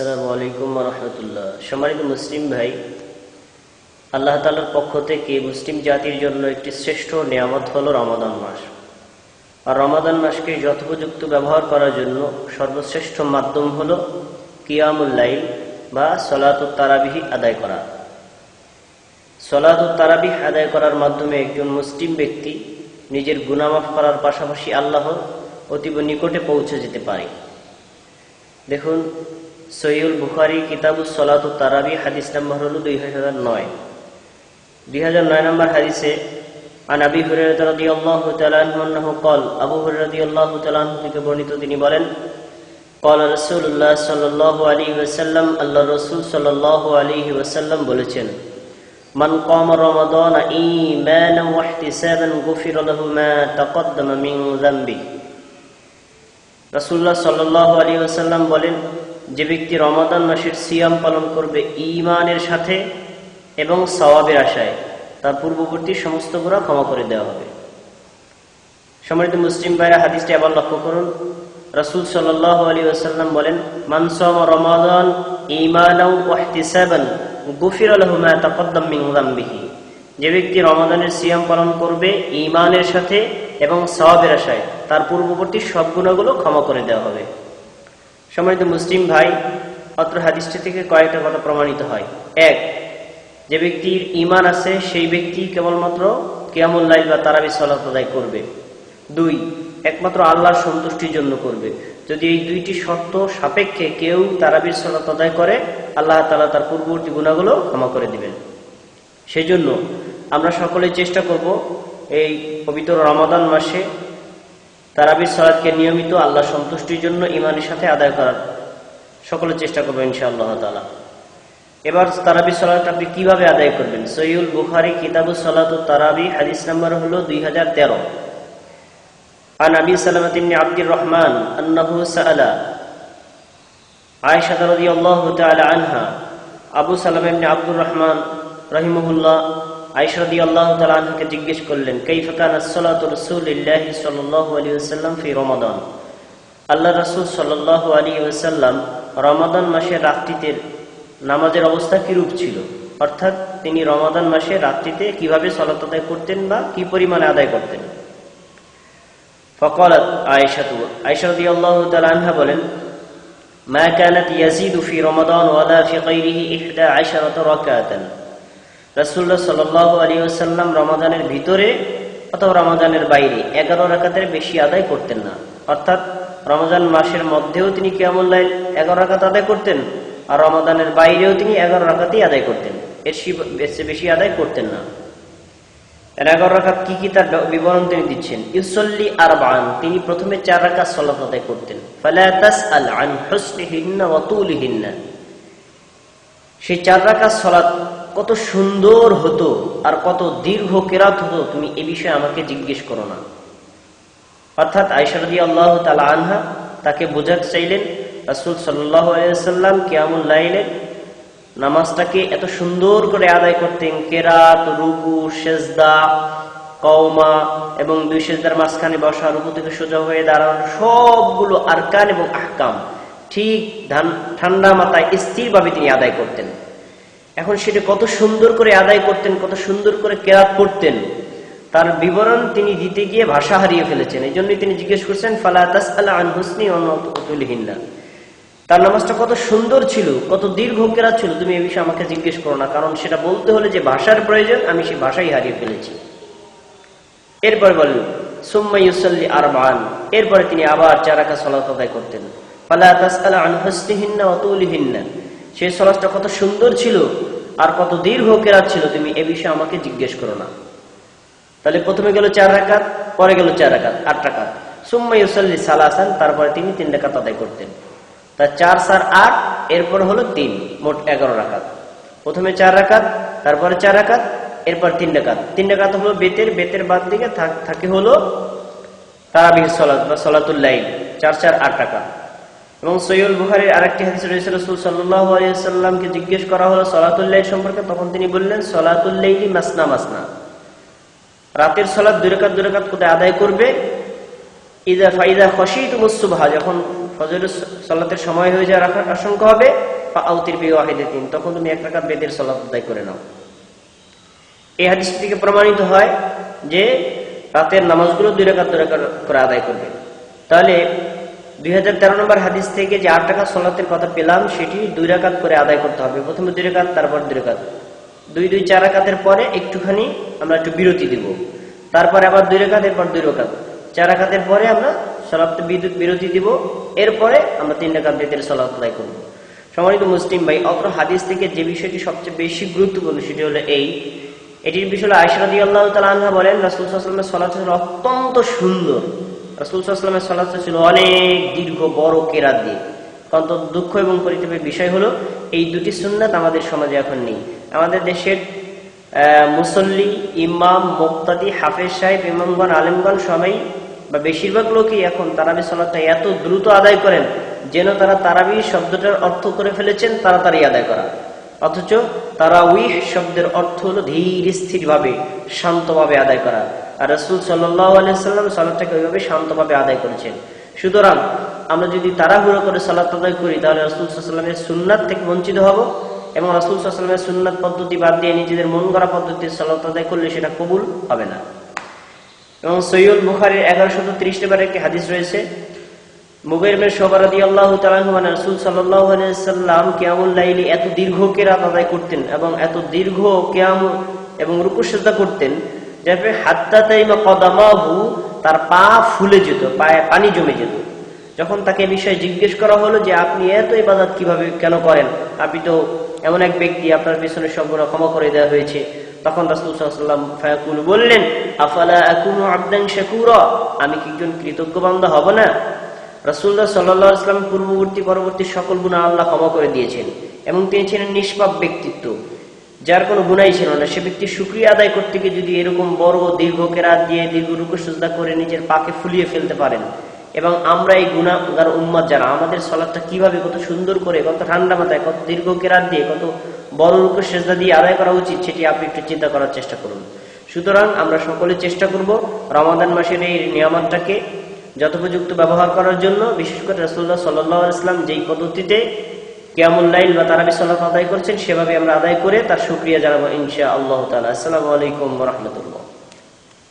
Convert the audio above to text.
আসসালামু আলাইকুম রহমতুল্লাহ। সম্মানিত মুসলিম ভাই, আল্লাহ তালার পক্ষ থেকে মুসলিম জাতির জন্য একটি শ্রেষ্ঠ নিয়ামত হলো রমাদান মাস। আর রমাদান মাসকে যথোপযুক্ত ব্যবহার করার জন্য সর্বশ্রেষ্ঠ মাধ্যম হলো কিয়ামুল্লাইল বা সলাত তারাবিহি আদায় করা। সলাত তারাবিহ আদায় করার মাধ্যমে একজন মুসলিম ব্যক্তি নিজের গুনামাফ করার পাশাপাশি আল্লাহ অতীব নিকটে পৌঁছে যেতে পারে। দেখুন সৈয়ুল বুখারি কিতাবু সলাত তারাবি হাদিস নাম্বার হল দুই হাজার নয় দুই হাজার নয় নম্বর হাদিসে আন আবি হুরায়রা রাদিয়াল্লাহু তাআলা আনহু আন্নাহু قال আবু হুরায়রা রাদিয়াল্লাহু তাআলা আনহু থেকে বর্ণিত তিনি বলেন قال রাসূলুল্লাহ সাল্লাল্লাহু আলাইহি ওয়াসাল্লাম আল্লাহ রাসূল সাল্লাল্লাহু আলাইহি ওয়াসাল্লাম বলেছেন মান কামা রমাদান ঈমানান ওয়া ইহতিসাবান গুফিরা লাহু মা তাকদ্দামা মিন যামবিহি রাসূলুল্লাহ সাল্লাল্লাহু আলাইহি ওয়াসাল্লাম বলেন, যে ব্যক্তি রমাদান মাসের সিয়াম পালন করবে ইমানের সাথে এবং সওয়াবের আশায়, তার পূর্ববর্তী সমস্ত গুনাহ ক্ষমা করে দেওয়া হবে। সম্মানিত মুসলিম ভাইরা, হাদিসটি আবার লক্ষ্য করুন। রাসূল সাল্লাল্লাহু আলাইহি ওয়াসাল্লাম বলেন, মান সামা রমাদান ইহতিসাবান গুফিরা লাহু মা তাকদ্দাম যে ব্যক্তি রমাদানের সিয়াম পালন করবে ইমানের সাথে এবং সওয়াবের আশায় তার পূর্ববর্তী সব গুণাগুলো ক্ষমা করে দেওয়া হবে। সম্মানিত মুসলিম ভাই, অত্র হাদিসটি থেকে কয়েকটা কথা প্রমাণিত হয়। এক, যে ব্যক্তির ইমান আছে, সেই ব্যক্তি কেবলমাত্র কেয়ামুল্লাইল বা তারাবি সলাত আদায় করবে। দুই, একমাত্র আল্লাহর সন্তুষ্টির জন্য করবে। যদি এই দুইটি শর্ত সাপেক্ষে কেউ তারাবির সলাত আদায় করে, আল্লাহ তালা তার পূর্ববর্তী গুণাগুলো ক্ষমা করে দিবেন। সেই জন্য আমরা সকলে চেষ্টা করব এই পবিত্র রমাদান মাসে তারাবির সলাদকে নিয়মিত আল্লাহ সন্তুষ্টির জন্য ইমানের সাথে আদায় করার সকলে চেষ্টা করবো ইনশাআল্লাহ তালা এবার তারাবি সলাত আপনি কিভাবে আদায় করবেন সৈয়ুল বুখারি কিতাবু সলাত তারাবি হাদিস নাম্বার হলো দুই হাজার তেরো عن ابي سلمة بن عبد الرحمن انه سأل عائشة رضي الله تعالى عنها আবু সালাম ইবনে আব্দুর রহমান রহিমহুল্লাহ আয়েশা রাদিয়াল্লাহু তাআলা আনহাকে জিজ্ঞেস করলেন কাইফা কানা সালাতু রাসূলিল্লাহি সাল্লাল্লাহু আলাইহি ওয়াসাল্লাম ফি রমাদান আল্লাহ রাসূল সাল্লাল্লাহু আলাইহি ওয়াসাল্লাম রমাদান মাসের রাত্রিতে নামাজের অবস্থা কিরূপ ছিল অর্থাৎ তিনি রমাদান মাসে রাত্রিতে কিভাবে সলাত আদায় করতেন বা কি পরিমাণে আদায় করতেন فقالت عائشة عائشة رضي الله تعالى عنها বলেন ما كانت يزيد في رمضان ولا في غيره إحدى عشرة ركعة রাসূলুল্লাহ সাল্লাল্লাহু আলাইহি ওয়াসাল্লাম রমাদানের ভিতরে অথবা রমাদানের বাইরে এগারো রাকাতের বেশি আদায় করতেন না। অর্থাৎ রমাদান মাসের মধ্যেও তিনি লাইল এগারো রাকাত আদায় করতেন আর রমাদানের বাইরেও তিনি এগারো রাকাতই আদায় করতেন। এর বেশি আদায় করতেন না। এগারো রাখাত কি কি তার বিবরণ তিনি দিচ্ছেন? ইউসল্লি আর বান তিনি প্রথমে চার রাকাত সলাত আদায় করতেন। সেই চার রাকাত সলাত কত সুন্দর হতো আর কত দীর্ঘ কেরাত হতো, তুমি এ বিষয়ে আমাকে জিজ্ঞেস করো না। অর্থাৎ আয়সারদি আল্লাহ তালা আনহা তাকে বোঝাতে চাইলেন, রাসুল সাল্লাহ আলাইসাল্লাম কিয়ামুল লাইলে নামাজটাকে এত সুন্দর করে আদায় করতেন, কেরাত, রুকু, সেজদা কৌমা এবং দুই সেজদার মাঝখানে বসা, রুকু থেকে সোজা হয়ে দাঁড়ানো সবগুলো আরকান এবং আহকাম ঠিক ঠান্ডা মাথায় স্থিরভাবে তিনি আদায় করতেন। এখন সেটা কত সুন্দর করে আদায় করতেন, কত সুন্দর করে কেরাত পড়তেন, তার বিবরণ তিনি দিতে গিয়ে ভাষা হারিয়ে ফেলেছেন। এই জন্যই তিনি জিজ্ঞেস করছেন, ফালা তাস আল্লাহ তার নামাজটা কত সুন্দর ছিল, কত দীর্ঘ কেরাত ছিল, তুমি এ বিষয়ে আমাকে জিজ্ঞেস করো না, কারণ সেটা বলতে হলে যে ভাষার প্রয়োজন, আমি সেই ভাষাই হারিয়ে ফেলেছি। এরপরে বললেন, সুম্মা ইউসাল্লি আরবান। এরপরে তিনি আবার চারাকা সলাত আদায় করতেন। ফালা তাসআলা আন হুসনিহিন্না ওয়া তুলিহিন্না? সেই সলাতটা কত সুন্দর ছিল আর কত দীর্ঘ কেরাত ছিল তুমি এ বিষয়ে আমাকে জিজ্ঞেস করো না। তাহলে প্রথমে গেল চার রাকাত, পরে গেল চার রাকাত, আট রাকাত। সুম্মা ইউসাল্লি সালাসান, তারপরে তিনি তিন রাকাত আদায় করতেন। তা চার চার আট, এরপর হলো তিন, মোট এগারো রাকাত। প্রথমে চার রাকাত, তারপরে চার রাকাত, এরপর তিন রাকাত। তিন রাকাত হলো বেতের বেতের বাদ দিকে থাকে হলো তারাবিহ সলাত বা সলাতুল্লাইল চার চার, আট টাকা এবং সৈয়দ বুহারির আরেকটি হাদিস রয়েছে, রসুল সাল্লাহ আলিয়াল্লামকে জিজ্ঞেস করা হলো সলাতুল্লাহ সম্পর্কে, তখন তিনি বললেন সলাতুল্লাইলি মাসনা মাসনা। রাতের সলাদ দুরেকাত দুরেকাত কোথায় আদায় করবে? ইদা ফাইদা খসি তুমুসুভা যখন ফজর সলাতের সময় হয়ে যাওয়ার আশা- আশঙ্কা হবে বা আউতির বিয়ে ওয়াহিদে তিন তখন তুমি এক রাকাত বেদের সলাত আদায় করে নাও। এই হাদিস থেকে প্রমাণিত হয় যে রাতের নামাজগুলো দুই রেখাত করে আদায় করবে। তাহলে দুই হাজার তেরো নম্বর হাদিস থেকে যে আট টাকা সলাতের কথা পেলাম, সেটি দুই রাকাত করে আদায় করতে হবে। প্রথমে দুই রেখাত তারপর দুই রেখাত দুই দুই, চার রাকাতের পরে একটুখানি আমরা একটু বিরতি দিব। তারপরে আবার দুই রেখাত এরপর দুই রেখাত চার রাকাতের পরে আমরা সলাপ বিদ্যুৎ বিরতি দিব। এরপরে আমরা তিন রেখাত বেদের সলাপ আদায় করব। সম্মানিত মুসলিম ভাই অত্র হাদিস থেকে যে বিষয়টি সবচেয়ে বেশি গুরুত্বপূর্ণ সেটি হলো এই। এটির বিষয়ে আয়সরাদি আল্লাহ তালা বলেন, রাসুল সাল্লামের সলাচ অত্যন্ত সুন্দর। রাসুল সাল্লামের সলাচ ছিল অনেক দীর্ঘ, বড় কেরাত দিয়ে। অন্ত দুঃখ এবং পরিতাপের বিষয় হলো, এই দুটি সুন্নাত আমাদের সমাজে এখন নেই। আমাদের দেশের মুসল্লি, ইমাম, মুক্তাদি, হাফেজ সাহেব, ইমামগণ, আলেমগণ সবাই বা বেশিরভাগ লোকই এখন তারাবি সলাতটা এত দ্রুত আদায় করেন, যেন তারা তারাবি শব্দটার অর্থ করে ফেলেছেন তাড়াতাড়ি আদায় করা। অথচ তারাউইহ শব্দের অর্থ হলো ধীর স্থির ভাবে শান্তভাবে আদায় করা। আর রসুল আলিয়াল্লাম সালাদটাকে ওইভাবে শান্তভাবে আদায় করেছেন। সুতরাং আমরা যদি তাড়াহুড়ো করে সালাত আদায় করি, তাহলে রসুল সাল্লামের সুন্নাত থেকে বঞ্চিত হব এবং রসুল সাল্লামের সুন্নাত পদ্ধতি বাদ দিয়ে নিজেদের মন করা পদ্ধতির সালাত আদায় করলে সেটা কবুল হবে না। এবং সৈয়দ বুখারের এগারোশত ত্রিশ নম্বর একটি হাদিস রয়েছে মুগেরমের সবারাদি আল্লাহ তালাহমান রসুল সাল্লাম কেয়ামুল লাইলি এত দীর্ঘ কেরাত আদায় করতেন এবং এত দীর্ঘ কেয়াম এবং রুকুসজ্জা করতেন তার পা ফুলে যেত, পায়ে পানি জমে যেত। যখন তাকে বিষয়ে জিজ্ঞেস করা হলো যে, আপনি এত ইবাদত কীভাবে কেন করেন? আপনি তো এমন এক ব্যক্তি, আপনার পেছনে সবগুলো ক্ষমা করে দেওয়া হয়েছে। তখন রাসুল ফায়াকুল বললেন আমি কি একজন কৃতজ্ঞ বান্দা হব না? রাসুল্লাহ সাল্লাহ ইসলাম পূর্ববর্তী পরবর্তী সকল গুণা আল্লাহ ক্ষমা করে দিয়েছেন। এবং তিনি ছিলেন নিষ্পাপ ব্যক্তিত্ব। যার কোনো গুণাই ছিল না। সে ব্যক্তি সুক্রিয়া আদায় করতে গিয়ে যদি এরকম বড় দীর্ঘ কেরাত দিয়ে দীর্ঘ রুকুসুজদা করে নিজের পাকে ফুলিয়ে ফেলতে পারেন, এবং আমরা এই গুণাগার উম্মাদ যারা, আমাদের সলাদটা কীভাবে কত সুন্দর করে, কত ঠান্ডা মাথায়, কত দীর্ঘ কেরাত দিয়ে, কত বড় রুকু সেজদা দিয়ে আদায় করা উচিত, সেটি আপনি একটু চিন্তা করার চেষ্টা করুন। সুতরাং আমরা সকলে চেষ্টা করব রমাদান মাসের এই নিয়ামতটাকে যথোপযুক্ত ব্যবহার করার জন্য। বিশেষ করে রসুল্লাহ সাল্লাহ ইসলাম যেই পদ্ধতিতে কিয়ামুল্লাইল বা তারা সাল্লাহ আদায় করছেন সেভাবে আমরা আদায় করে তার সুক্রিয়া জানাব ইনশা আল্লাহ তালা আসসালামু আলাইকুম রহমতুল্লাহ।